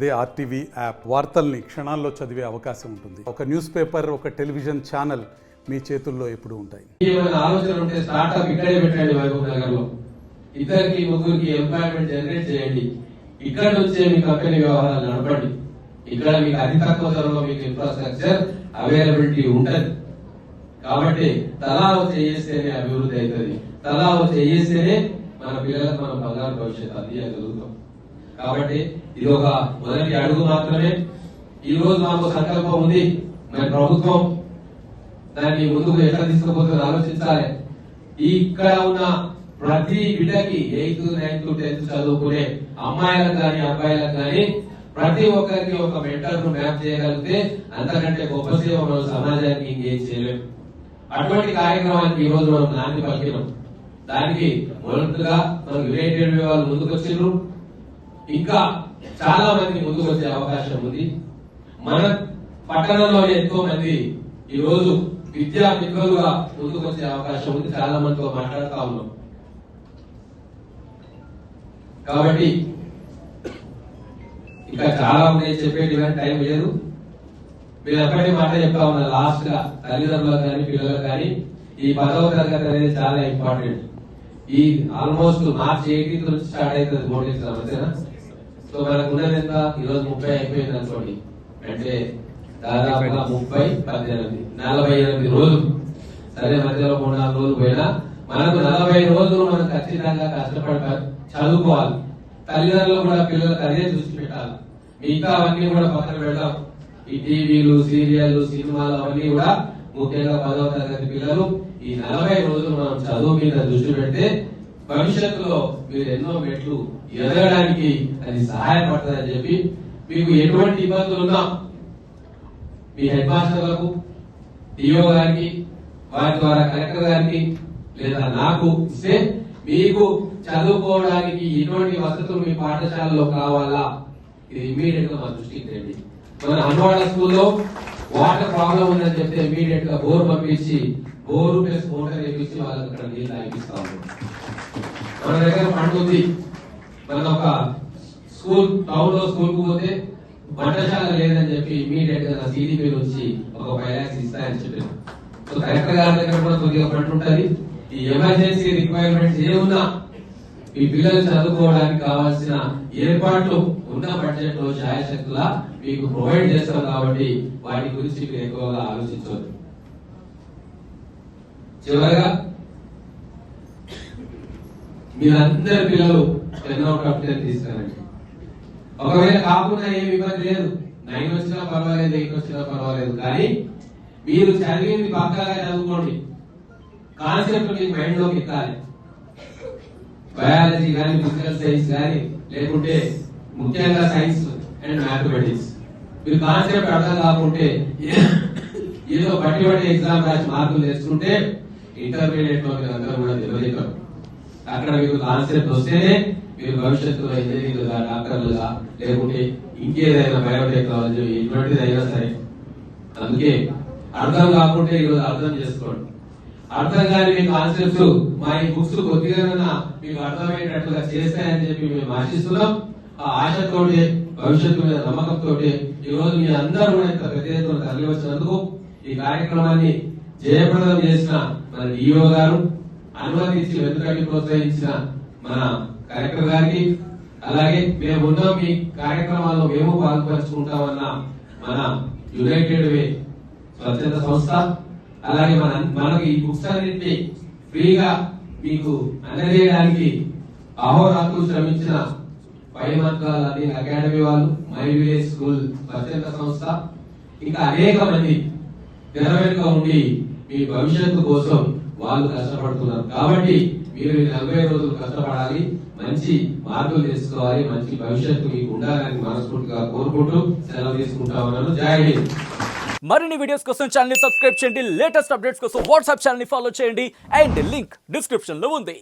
అదే RTV app. వార్తల్ని క్షణాల్లో చదివే అవకాశం ఉంటుంది. ఒక న్యూస్ పేపర్ ఒక టెలివిజన్ ఛానల్ మీ చేతుల్లో ఎప్పుడు ఉంటాయి. ఇక్కడే పెట్టండి ఇద్దరికి ముగ్గురికి ఎంప్లాయ్మెంట్ జనరేట్ చేయండి. ఇక్కడ నుంచే మీ కంపెనీ వ్యవహారాలు నడపండి. ఇక్కడ మీకు అతి తక్కువ ధరలో మీకు ఇన్ఫ్రాస్ట్రక్చర్ అవైలబిలిటీ ఉంటది. కాబట్టి తలా చేస్తేనే అభివృద్ధి అవుతుంది. తలా చేస్తేనే మన పిల్లలకు మనం బంగారు భవిష్యత్తు అందించగలుగుతాం కాబట్టి ఇది ఒక మొదటి అడుగు మాత్రమే. ఈ రోజు మాకు సంకల్పం ఉంది. మరి ప్రభుత్వం దాన్ని ముందుకు ఎట్లా తీసుకుపోతుందో ఆలోచించాలి. ఇక్కడ ఉన్న ప్రతి బిడ్డకి ఎయిత్ నైన్త్ టెన్త్ చదువుకునే అమ్మాయిలకు కానీ అబ్బాయిలకు కానీ ప్రతి ఒక్కరికి ఒక మెంటర్ను మ్యాప్ చేయగలిగితే అంతకంటే గొప్ప సేవ మనం సమాజానికి ఇంకేం చేయలేము అటువంటి కార్యక్రమానికి ఈ రోజు మనం నాంది పలికినాం. దానికి మొదటగా మనం యునైటెడ్ వాళ్ళు ముందుకు వచ్చిండ్రు ఇంకా చాలా మంది ముందుకు వచ్చే అవకాశం ఉంది. మన పట్టణంలో ఎంతో మంది ఈ రోజు విద్యా నిపుణులుగా ముందుకు వచ్చే అవకాశం ఉంది. చాలా మందితో మాట్లాడుతా ఉన్నాం. కాబట్టి ఇంకా చాలా ఉన్నాయి చెప్పేటి టైం లేదు మీరు ఎప్పటి మాట చెప్తా ఉన్నా లాస్ట్గా తల్లిదండ్రులకు కానీ పిల్లలకు కానీ ఈ పదవ తరగతి అనేది చాలా ఇంపార్టెంట్ ఈ ఆల్మోస్ట్ మార్చ్ ఎయిటీన్త్ నుంచి స్టార్ట్ అవుతుంది బోర్డు ఎగ్జామ్ అంతేనా? సో మనకు ఉన్నది ఎంత? ఈ రోజు ముప్పై అయిపోయింది అనుకోండి. అంటే దాదాపుగా ముప్పై పద్దెనిమిది నలభై ఎనిమిది రోజులు. సరే మధ్యలో మూడు నాలుగు రోజులు పోయినా మనకు నలభై రోజులు మనం ఖచ్చితంగా కష్టపడి చదువుకోవాలి. తల్లిదండ్రులు కూడా పిల్లలకు అదే దృష్టి పెట్టాలి. మిగతా అవన్నీ కూడా పక్కన పెడదాం. ఈ టీవీలు సీరియల్లు సినిమాలు అవన్నీ కూడా ముఖ్యంగా పదవ తరగతి పిల్లలు ఈ నలభై రోజులు మనం చదువు మీద దృష్టి పెడితే భవిష్యత్తులో మీరు ఎన్నో మెట్లు ఎదగడానికి అది సహాయపడుతుందని చెప్పి మీకు ఎటువంటి ఇబ్బందులు ఉన్నా మీ హెడ్ మాస్టర్లకు డిఓ గారికి వారి ద్వారా కలెక్టర్ గారికి లేదా నాకు ఇస్తే మీకు చదువుకోవడానికి ఎటువంటి వసతులు మీ పాఠశాలలో కావాలా? ఇది ఇమీడియట్గా మా దృష్టికి తెండి. మన హన్వాడ స్కూల్లో వాటర్ ప్రాబ్లం ఉందని చెప్తే ఇమీడియట్గా బోర్ పంపించి బోరు ప్లస్ మోటార్ వేపించి వాళ్ళకి అక్కడ నీళ్ళు తాగిస్తా మన దగ్గర ఫండ్ ఉంది. మన ఒక స్కూల్ టౌన్లో స్కూల్కు పోతే వంటశాల లేదని చెప్పి ఇమీడియట్గా సీడీపీ నుంచి ఒక ఫైవ్ లాక్స్ ఇస్తాయని చెప్పారు. సో కలెక్టర్ గారి దగ్గర కూడా కొద్దిగా ఫండ్ ఉంటుంది. ఈ ఎమర్జెన్సీ రిక్వైర్మెంట్స్ ఏమున్నా మీ పిల్లలు చదువుకోవడానికి కావాల్సిన ఏర్పాట్లు ఉన్న బడ్జెట్లో శాయశక్తులా మీకు ప్రొవైడ్ చేస్తాం కాబట్టి వాటి గురించి మీరు ఎక్కువగా ఆలోచించవద్దు. చివరగా మీరందరి పిల్లలు టెన్ అవుట్ ఆఫ్ టెన్ తీసుకురండి ఒకవేళ కాకుండా ఏమి ఇబ్బంది లేదు. నైన్ వచ్చినా పర్వాలేదు ఎయిట్ వచ్చినా పర్వాలేదు. కానీ మీరు చదివింది పక్కగా చదువుకోండి. కాన్సెప్ట్ మీకు మైండ్లోకి ఎక్కాలి. బయాలజీ కానీ ఫిజికల్ సైన్స్ కానీ లేకుంటే ముఖ్యంగా సైన్స్ అండ్ మ్యాథమెటిక్స్. మీరు కాన్సెప్ట్ అర్థం కాకుంటే ఏదో బట్టి బట్టి ఎగ్జామ్ రాసి మార్కులు తెచ్చుకుంటే ఇంటర్మీడియట్లో మీరు అందరూ కూడా తెలియజేయగలరు. అక్కడ మీకు కాన్సెప్ట్ వస్తేనే మీరు భవిష్యత్తులో ఇంజనీరింగ్లుగా డాక్టర్లుగా లేకుంటే ఇంకేదైనా బయోటెక్నాలజీ ఎటువంటిది అయినా సరే. అందుకే అర్థం కాకుంటే ఈరోజు అర్థం చేసుకోండి. అర్థం కాని మీ కాన్సెప్ట్స్ మా ఈ బుక్స్ కొద్దిగా మీకు అర్థమయ్యేటట్లుగా చేస్తాయని చెప్పి మేము ఆశిస్తున్నాం. ఆ ఆశతోటి భవిష్యత్తు మీద నమ్మకంతో ఈ రోజు మీ అందరూ కూడా ఇంత పెద్ద ఎత్తున తరలి వచ్చినందుకు ఈ కార్యక్రమాన్ని జయప్రదం చేసిన మన డిఓ గారు అనుమతించి వెనుకటి ప్రోత్సహించిన మన కలెక్టర్ గారికి అలాగే మేము ఉన్నాం మీ కార్యక్రమాల్లో మేము పాల్పంచుకుంటామన్న మన యునైటెడ్ వే స్వచ్ఛంద సంస్థ అలాగే మన మనకి ఈ బుక్స్ అన్నింటినీ ఫ్రీగా మీకు అందజేయడానికి అహోరాత్రులు శ్రమించిన పై అకాడమీ వాళ్ళు మై విలేజ్ స్కూల్ స్వచ్ఛంద సంస్థ ఇంకా అనేక మంది తెర వెనుక ఉండి మీ భవిష్యత్తు కోసం వాళ్ళు కష్టపడుతున్నారు. కాబట్టి మీరు నలభై రోజులు కష్టపడాలి మంచి మార్పులు తెలుసుకోవాలి మంచి భవిష్యత్తు మీకు ఉండాలని మనస్ఫూర్తిగా కోరుకుంటూ సెలవు తీసుకుంటా ఉన్నాను. జై హింద్. మరిన్ని వీడియోస్ కోసం ఛానల్ సబ్స్క్రైబ్ చేయండి. లేటెస్ట్ అప్డేట్స్ కోసం వాట్సాప్ ఛానల్ ఫాలో చేయండి. అండ్ లింక్ డిస్క్రిప్షన్లో ఉంది.